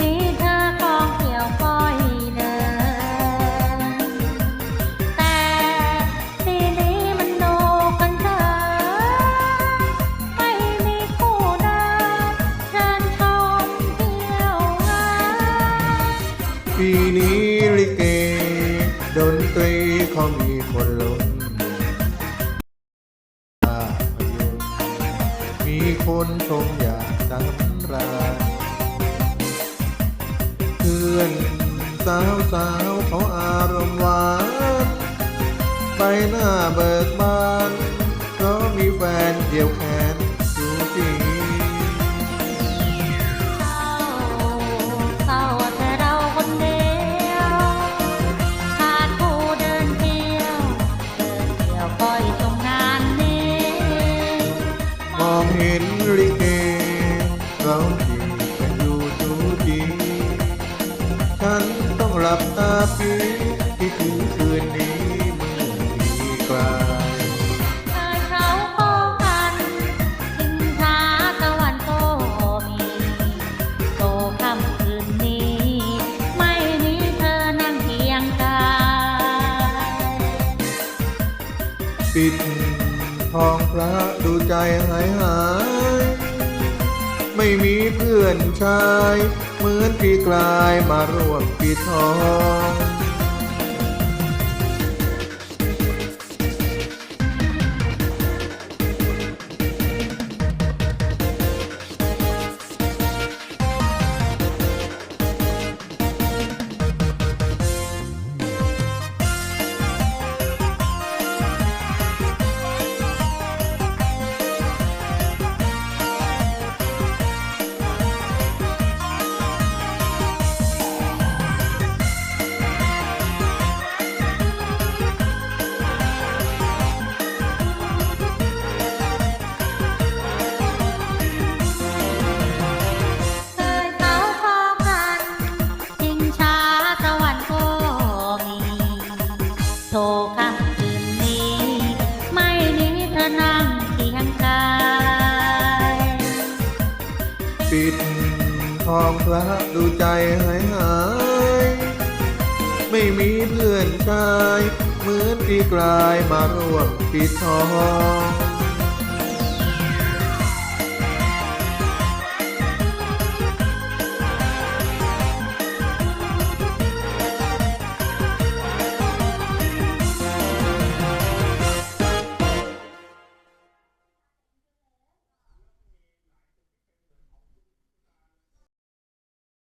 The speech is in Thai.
นี่เธอกองเกี่ยวก้อยเดินแต่ปีนี้มันโนกันเธอไม่มีคู่ได้เชิญเที่ยวงานปีนี้ลิเก ดนตีเขามีคนลงมีคนชมอยากดัง สำราญเพื่อนสาวสาวเขาอารมณ์หวานใบหน้าเบิกบานเพราะมีแฟนเดียวแขนอยู่จริงเศร้าแต่เราคนเดียวขาดผู้เดินเที่ยวเดินเที่ยวคอยชมงานนี้มองเห็นลิเก ลับตาปีที่ถึงคืนนี้เมื่อมีกลายเคยเขาพอกันถึงท้าตะวันก็มีโตค่ำคืนนี้ ไม่มีเธอนั่งเคียงกายปิดทองพระดูใจหายหาย ไม่มีเพื่อนชาย เหมือนพี่กลายมาร่วมปีทอง โทรคำคืนนี้ ไม่มีเธอนั่งเคียงกายปิดทองพระดูใจหายหาย ไม่มีเพื่อนชาย เหมือนที่กลายมาร่วมปิดทอง